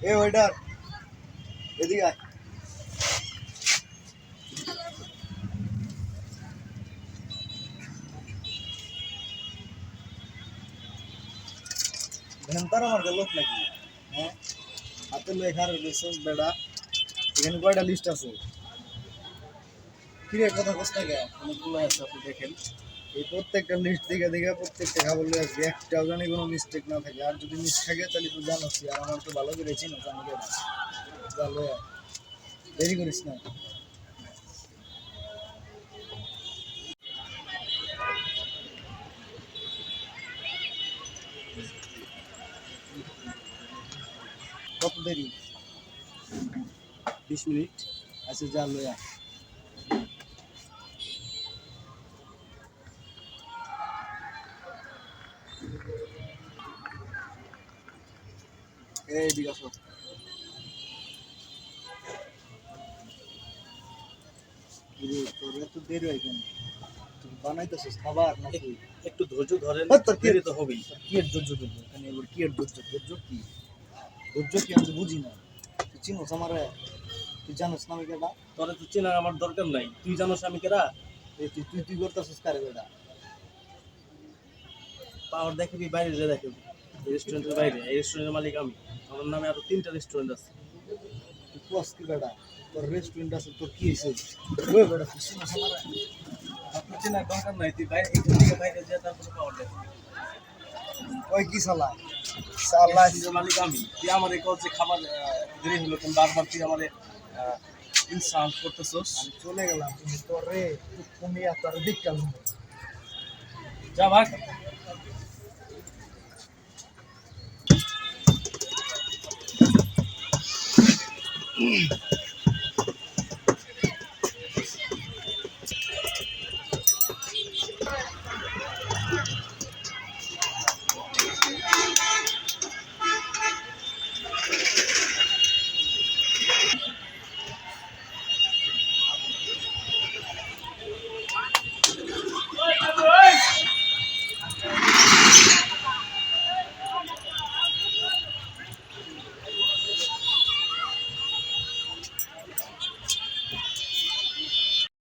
এ waiter, এদিকে আয়। ভেন্তার আমার লোক নাকি হ্যাঁ? হাতে লেখার রিসোর্স বেড়া। এখানে কয়টা লিস্ট আছে? কিরে, কথা কষ্ট গে অনেকগুলো আছে, আপনি দেখেন। এই প্রত্যেকটা লিস্ট দেখে দেখে প্রত্যেকটা খাবার লিয়ে আসবে। একটাও জানি কোনো মিস্টেক না থাকে। আর যদি মিস থাকে, তাহলে তো জানোস আর আমার তো ভালো করে চিনো জানি কেন আয়। দেরি করিস না। কত দেরি? বিশ মিনিট। আচ্ছা যা লয়ে এই তোর এত দেরি হয় কেন? তুই বানাইতেছিস খাবার নাকি? একটু ধৈর্য ধরেন ওই তোর কি- তো হবেই। কি এর ধৈর্য ধরবো? এখানে এবার কি এর ধৈর্য? ধৈর্য কি? ধৈর্য কি আমি বুঝি না। তুই চিনোস আমার? তুই জানোস না আমি কেটা তোরে তো চেনার আমার দরকার নাই। তুই জানোস আমি এই তুই তুই তুই করতেছিস কারে বেটা পাওয়ার দেখাবি বাইরে যে দেখাবি রেস্টুরেন্টের বাইরে। এই রেস্টুরেন্টের মালিক আমি। আমার নামে আরও তিনটা রেস্টুরেন্ট আছে। কুয়াস কি বেটা? তোর রেস্টুরেন্ট আছে তোর কি হয়েছে? ওই বেটা চিনোস আমার আপনার চেনার দরকার নাই। তুই বাইরে এখান থেকে বাইরে যে তারপরে পাওয়ার দেখাবি ওই কি সালা সালা মালিক আমি। তুই আমার এই যে খাবার দেরি হলো তুমি বারবার তুই আমার ইনসাল্ট করতেছস। আমি চলে গেলাম তুমি তোর রে তুই কুমিয়া তোর দিক যা ভাগ।